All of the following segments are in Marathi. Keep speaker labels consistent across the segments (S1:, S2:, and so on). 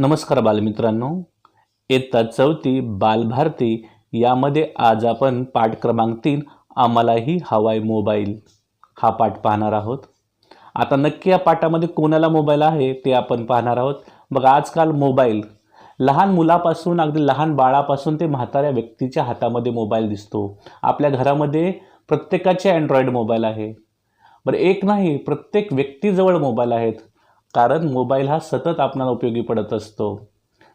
S1: नमस्कार बालमित्रांनो. इयत्ता चौथी बालभारती यामध्ये आज आपण पाठ क्रमांक तीन आम्हालाही हवाय मोबाईल हा पाठ पाहणार आहोत. आता नक्की या पाठामध्ये कोणाला मोबाईल आहे ते आपण पाहणार आहोत. बघा आजकाल मोबाईल लहान मुलापासून अगदी लहान बाळापासून ते म्हाताऱ्या व्यक्तीच्या हातामध्ये मोबाईल दिसतो. आपल्या घरामध्ये प्रत्येकाचे अँड्रॉईड मोबाईल आहे. बरं एक नाही प्रत्येक व्यक्तीजवळ मोबाईल आहेत. कारण मोबाईल हा सतत आपणाला उपयोगी पडत असतो.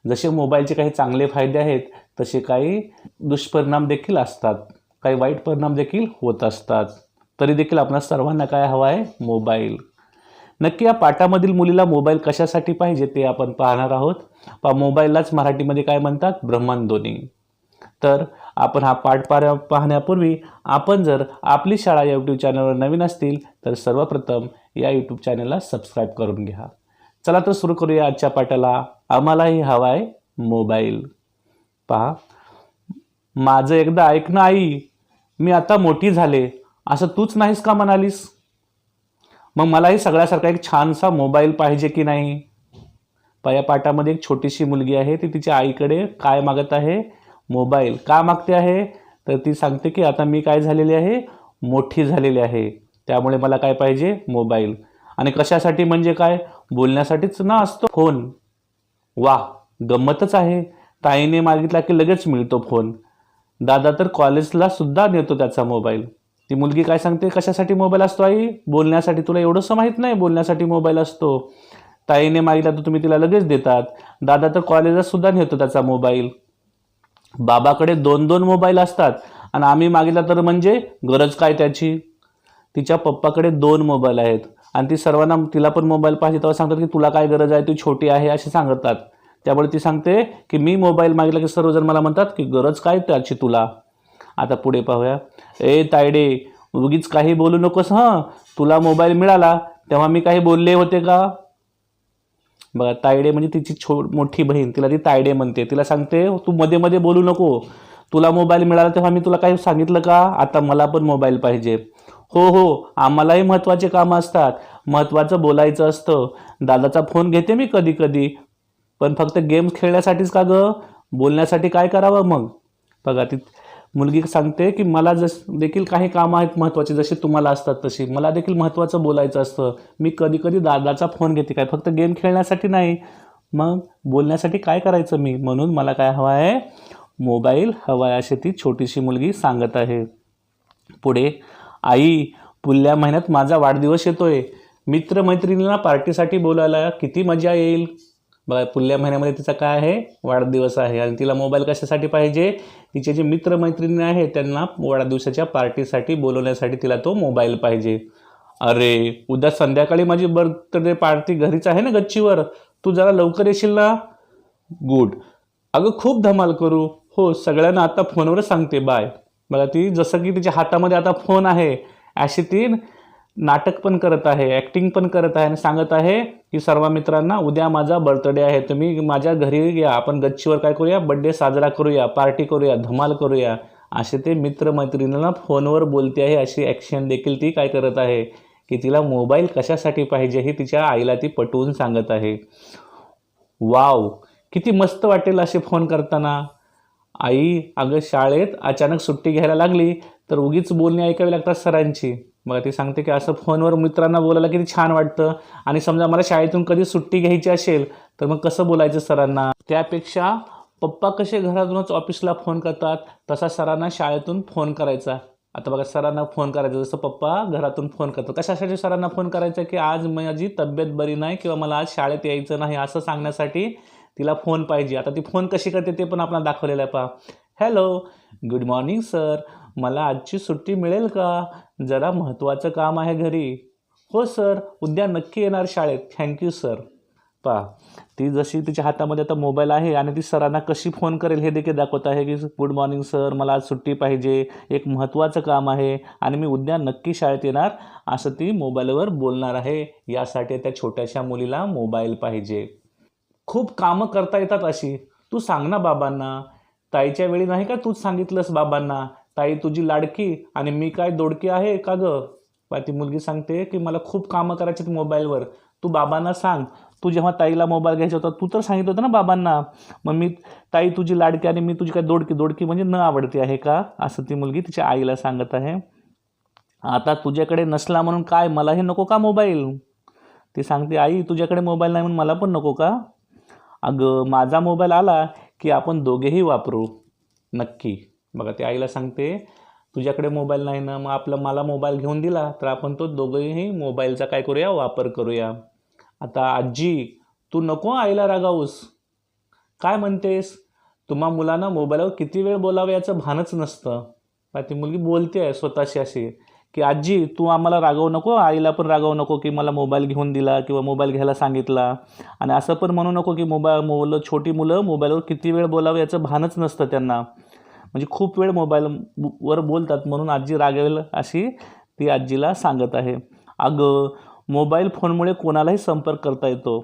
S1: जसे मोबाईलचे काही चांगले फायदे आहेत तसे काही दुष्परिणाम देखील असतात. काही वाईट परिणाम देखील होत असतात. तरी देखील आपणा सर्वांना काय हवा आहे? मोबाईल. नक्की या पाठामधील मुलीला मोबाईल कशासाठी पाहिजे ते आपण पाहणार आहोत. पा मोबाईललाच मराठीमध्ये काय म्हणतात? ब्रह्मांदोनी तर आपण हा पाठ पाहण्या पाहण्यापूर्वी आपण जर आपली शाळा या यूट्यूब चॅनलवर नवीन असतील तर सर्वप्रथम या यूट्यूब चॅनलला सबस्क्राईब करून घ्या. चला तर सुरू करूया आजच्या पाठाला. आम्हालाही हवा आहे मोबाईल पहा. माझं एकदा ऐकणं आई मी आता मोठी झाले. असं तूच नाहीस का म्हणालीस? मग मलाही सगळ्यासारखा एक छानसा मोबाईल पाहिजे की नाही? पहा या पाठामध्ये एक छोटीशी मुलगी आहे ती तिच्या आईकडे काय मागत आहे? मोबाईल का मागते आहे? तर ती सांगते की आता मी काय झालेली आहे? मोठी झालेली आहे. त्यामुळे मला काय पाहिजे? मोबाईल. आणि कशासाठी म्हणजे काय? बोलण्यासाठीच ना असतो फोन. वा गंमतच आहे. ताईने मागितला की लगेच मिळतो फोन. दादा तर कॉलेजला सुद्धा नेतो त्याचा मोबाईल. ती मुलगी काय सांगते? कशासाठी मोबाईल असतो आई? बोलण्यासाठी तुला एवढंसं माहीत नाही बोलण्यासाठी मोबाईल असतो. ताईने मागितला तर तुम्ही तिला लगेच देतात. दादा तर कॉलेजला सुद्धा नेतो त्याचा मोबाईल. बाबाकडे दोन दोन मोबाईल असतात. आणि आम्ही मागितला तर म्हणजे गरज काय त्याची? तिच्या पप्पाकडे दोन मोबाईल आहेत. आणि ती सर्वांना तिला पण मोबाईल पाहिजे तेव्हा सांगतात की तुला काय गरज आहे? तू छोटी आहे असे सांगतात. त्यामुळे ती सांगते की मी मोबाईल मागितला की सर्वजण मला म्हणतात की गरज काय त्याची तुला? आता पुढे पाहूया. ए तायडे उगीच काही बोलू नकोस हां? तुला मोबाईल मिळाला तेव्हा मी काही बोलले होते का? बघा तायडे म्हणजे तिची छो मोठी बहीण. तिला ती तायडे म्हणते. तिला सांगते तू मध्ये मध्ये बोलू नको. तुला मोबाईल मिळाला तेव्हा मी तुला काही सांगितलं का? आता मला पण मोबाईल पाहिजे. हो हो आम्हालाही महत्त्वाचे कामं असतात. महत्त्वाचं बोलायचं असतं. दादाचा फोन घेते मी कधी कधी. पण फक्त गेम्स खेळण्यासाठीच का गं? बोलण्यासाठी काय करावं मग? बघा ती मुलगी सांगते की मला जस देखील काही कामं आहेत महत्त्वाची जशी तुम्हाला असतात तशी मला देखील महत्त्वाचं बोलायचं असतं. मी कधी कधी दादाचा फोन घेते काय? फक्त गेम खेळण्यासाठी नाही. मग बोलण्यासाठी काय करायचं मी? म्हणून मला काय हवं आहे? मोबाईल हवा आहे अशी ती छोटीशी मुलगी सांगत आहे. पुढे आई पुढल्या महिन्यात माझा वाढदिवस येतोय. मित्रमैत्रिणींना पार्टीसाठी बोलायला किती मजा येईल? बघा पुढल्या महिन्यामध्ये तिचा काय आहे? वाढदिवस आहे आणि तिला मोबाईल कशासाठी पाहिजे? तिचे जे मित्रमैत्रिणी आहे त्यांना वाढदिवसाच्या पार्टीसाठी बोलवण्यासाठी तिला तो मोबाईल पाहिजे. अरे उद्या संध्याकाळी माझी बर्थडे पार्टी घरीच आहे ना गच्चीवर? तू जरा लवकर येशील ना? गुड अगं खूप धमाल करू. हो सगळ्यांना आता फोनवरच सांगते. बाय बघा ती जसं की तिच्या हातामध्ये आता फोन आहे अशी ती नाटक पण करत आहे ॲक्टिंग पण करत आहे आणि सांगत आहे की सर्व मित्रांना उद्या माझा बर्थडे आहे तुम्ही माझ्या घरी या आपण गच्चीवर काय करूया? बड्डे साजरा करूया पार्टी करूया धमाल करूया. असे ते मित्रमैत्रिणींना फोनवर बोलते आहे अशी ॲक्शन देखील ती काय करत आहे की तिला मोबाईल कशासाठी पाहिजे हे तिच्या आईला ती पटवून सांगत आहे. वाव किती मस्त वाटेल असे फोन करताना. आई अगं शाळेत अचानक सुट्टी घ्यायला लागली तर उगीच बोलणी ऐकावी लागतात सरांची. मग ती सांगते की असं फोनवर मित्रांना बोलायला किती छान वाटतं. आणि समजा मला शाळेतून कधी सुट्टी घ्यायची असेल तर मग कसं बोलायचं सरांना? त्यापेक्षा पप्पा कसे घरातूनच ऑफिसला फोन करतात तसा सरांना शाळेतून फोन करायचा. आता बघा सरांना फोन करायचा. जसं पप्पा घरातून फोन करतात. कशासाठी सरांना फोन करायचा की आज माझी तब्येत बरी नाही किंवा मला आज शाळेत यायचं नाही असं सांगण्यासाठी तिला फोन पाहिजे. आता ती फोन कशी करते ते पण आपल्याला दाखवलेलं आहे पहा. हॅलो गुड मॉर्निंग सर मला आजची सुट्टी मिळेल का? जरा महत्त्वाचं काम आहे घरी. हो सर उद्या नक्की येणार शाळेत. थँक्यू सर पहा. ती जशी तिच्या हातामध्ये आता मोबाईल आहे आणि ती सरांना कशी फोन करेल हे देखील दाखवत आहे की गुड मॉर्निंग सर मला आज सुट्टी पाहिजे. एक महत्त्वाचं काम आहे आणि मी उद्या नक्की शाळेत येणार. असं ती मोबाईलवर बोलणार आहे. यासाठी त्या छोट्याशा मुलीला मोबाईल पाहिजे. खूप कामं करता येतात अशी. तू सांग ना बाबांना. ताईच्या वेळी नाही का तूच सांगितलंस बाबांना ताई तुझी लाडकी आणि मी काय दोडकी आहे का गं? ती मुलगी सांगते की मला खूप कामं करायची मोबाईलवर. तू बाबांना सांग. तू जेव्हा ताईला मोबाईल घ्यायचा होता तू तर सांगितलं होतं ना बाबांना. मग मी ताई तुझी लाडकी आणि मी तुझी काय दोडकी? दोडकी म्हणजे न आवडते आहे का? असं ती मुलगी तिच्या आईला सांगत आहे. आता तुझ्याकडे नसला म्हणून काय? मला हे नको का मोबाईल? ती सांगते आई तुझ्याकडे मोबाईल नाही म्हणून मला पण नको का? अगं माझा मोबाईल आला की आपण दोघेही वापरू. नक्की. बघा ते आईला सांगते तुझ्याकडे मोबाईल नाही ना मग आपला मला मोबाईल घेऊन दिला तर आपण तो दोघेही मोबाईलचा काय करूया वापर करूया. आता आजी तू नको आईला रागावूस. काय म्हणतेस? तुम्हा मुलांना मोबाईलवर किती वेळ बोलावं याचं भानच नसतं. ती मुलगी बोलते आहे स्वतःशी अशी. की आजी तू आम्हाला रागवू नको आईला पण रागवू नको की मला मोबाईल घेऊन दिला किंवा मोबाईल घ्यायला सांगितला. आणि असं पण म्हणू नको की मोबाईल मुलं छोटी मुलं मोबाईलवर किती वेळ बोलावं याचं भानच नसतं त्यांना. म्हणजे खूप वेळ मोबाईलवर बोलतात म्हणून आजी रागवेल अशी ती आजीला सांगत आहे. अगं मोबाईल फोनमुळे कोणालाही संपर्क करता येतो.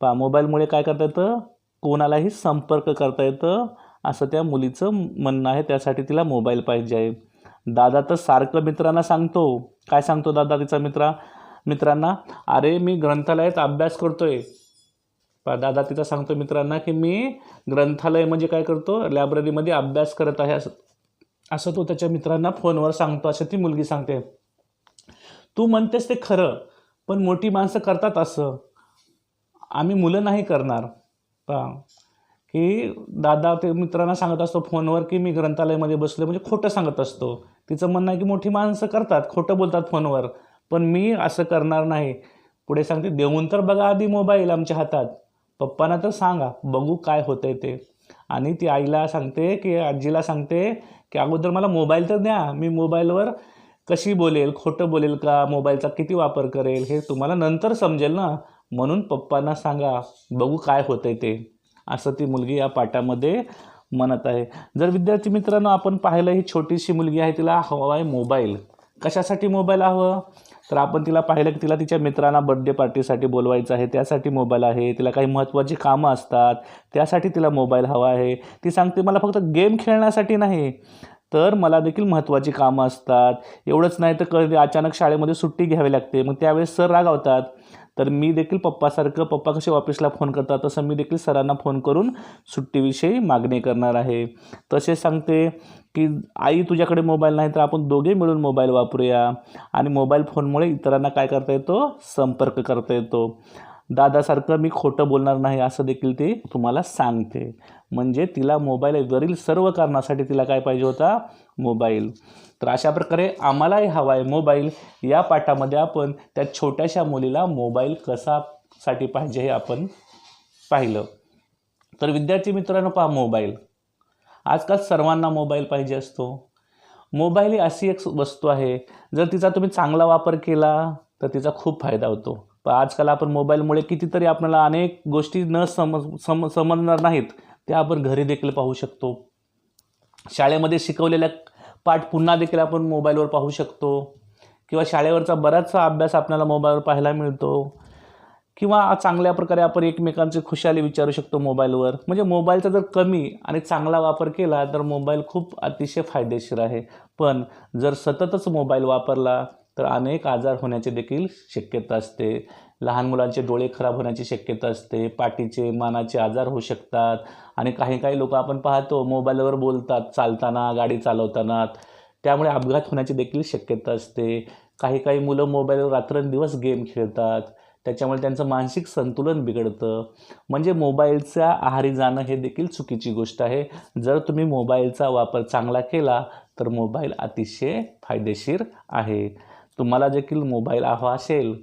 S1: पा मोबाईलमुळे काय करता येतं? कोणालाही संपर्क करता येतं असं त्या मुलीचं म्हणणं आहे. त्यासाठी तिला मोबाईल पाहिजे आहे. दादा तर सारखं मित्रांना सांगतो. काय सांगतो दादा तिचा मित्रा? मित्रांना अरे मी ग्रंथालयात अभ्यास करतोय. पा दादा तिचा सांगतो मित्रांना की मी ग्रंथालय म्हणजे काय करतो? लायब्ररीमध्ये अभ्यास करत आहे. असं असं तो त्याच्या मित्रांना फोनवर सांगतो. असं ती मुलगी सांगते. तू म्हणतेस ते खरं पण मोठी माणसं करतात असं. आम्ही मुलं नाही करणार. पा की दादा ते मित्रांना सांगत असतो फोनवर की मी ग्रंथालयामध्ये बसलो म्हणजे खोटं सांगत असतो. तिचं म्हणणं आहे की मोठी माणसं करतात खोटं बोलतात फोनवर. पण मी असं करणार नाही. पुढे सांगते देऊन तर बघा आधी मोबाईल आमच्या हातात. पप्पांना तर सांगा बघू काय होतंय ते. आणि ती आईला सांगते की आजीला सांगते की अगोदर मला मोबाईल तर द्या. मी मोबाईलवर कशी बोलेल खोटं बोलेल का मोबाईलचा किती वापर करेल हे तुम्हाला नंतर समजेल ना. म्हणून पप्पांना सांगा बघू काय होतंय ते. असं ती मुलगी या पाठामध्ये म्हणत आहे. जर विद्यार्थी मित्रांनो आपण पाहिलं ही छोटीशी मुलगी आहे तिला हवा आहे मोबाईल. कशासाठी मोबाईल हवं? तर आपण तिला पाहिलं की तिला तिच्या मित्रांना बड्डे पार्टीसाठी बोलवायचं आहे त्यासाठी मोबाईल आहे तिला काही महत्त्वाची कामं असतात त्यासाठी तिला मोबाईल हवा आहे. ती सांगते मला फक्त गेम खेळण्यासाठी नाही तर मला देखील महत्त्वाची कामं असतात. एवढंच नाही तर कधी अचानक शाळेमध्ये सुट्टी घ्यावी लागते मग त्यावेळेस सर रागावतात. तर मी देखील पप्पासारखं पप्पा कसे ऑफिसला फोन करतात तसं मी देखील सरांना फोन करून सुट्टीविषयी मागणी करणार आहे. तसेच सांगते की आई तुझ्याकडे मोबाईल नाही तर आपण दोघे मिळून मोबाईल वापरूया. आणि मोबाईल फोनमुळे इतरांना काय करता येतो? संपर्क करता येतो. दादासारखं मी खोटं बोलणार नाही असं देखील ती तुम्हाला सांगते. म्हणजे तिला मोबाईलवरील सर्व कारणासाठी तिला काय पाहिजे होता? मोबाईल तर अशा प्रकारे आम्हालाही हवा आहे मोबाईल या पाठामध्ये आपण त्या छोट्याशा मुलीला मोबाईल कसासाठी पाहिजे हे आपण पाहिलं. तर विद्यार्थी मित्रांनो पहा मोबाईल आजकाल सर्वांना मोबाईल पाहिजे असतो. मोबाईल ही अशी एक वस्तू आहे. जर तिचा तुम्ही चांगला वापर केला तर तिचा खूप फायदा होतो. पण आजकाल आपण मोबाईलमुळे कितीतरी आपल्याला अनेक गोष्टी न समज सम समजणार नाहीत त्या आपण घरी देखील पाहू शकतो. शाळेमध्ये शिकवलेल्या पाठ पुन्हा देखील आपण मोबाईलवर पाहू शकतो. किंवा शाळेवरचा बराचसा अभ्यास आपल्याला मोबाईलवर पाहायला मिळतो. किंवा चांगल्या प्रकारे आपण एकमेकांचे खुशाली विचारू शकतो मोबाईलवर. म्हणजे मोबाईलचा जर कमी आणि चांगला वापर केला तर मोबाईल खूप अतिशय फायदेशीर आहे. पण जर सततच मोबाईल वापरला तर अनेक आजार होण्याची देखील शक्यता असते. लहान मुलांचे डोळे खराब होण्याची शक्यता असते. पाठीचे मानाचे आजार होऊ शकतात. आणि काही काही लोक आपण पाहतो मोबाईलवर बोलतात चालताना गाडी चालवताना. त्यामुळे अपघात होण्याची देखील शक्यता असते. काही काही मुलं मोबाईलवर रात्रंदिवस गेम खेळतात. त्याच्यामुळे त्यांचं मानसिक संतुलन बिघडतं. म्हणजे मोबाईलच्या आहारी जाणं हे देखील चुकीची गोष्ट आहे. जर तुम्ही मोबाईलचा वापर चांगला केला तर मोबाईल अतिशय फायदेशीर आहे. तुम्हाला देखील मोबाईल हवा असेल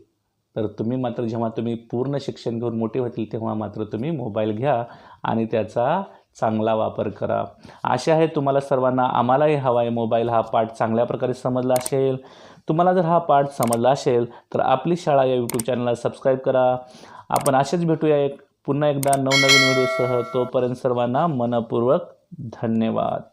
S1: तर तुम्ही मात्र जेव्हा तुम्ही पूर्ण शिक्षण घेऊन मोठे होतील तेव्हा मात्र तुम्ही मोबाईल घ्या आणि त्याचा चांगला वापर करा. आशा आहे तुम्हाला सर्वांना आम्हालाही हवा आहे मोबाईल हा पाठ चांगल्या प्रकारे समजला असेल. तुम्हाला जर हा पाठ समजला असेल तर आपली शाळा या यूट्यूब चॅनलला सबस्क्राईब करा. आपण असेच भेटूया एक पुन्हा एकदा नवनवीन व्हिडिओसह. तोपर्यंत सर्वांना मनपूर्वक धन्यवाद.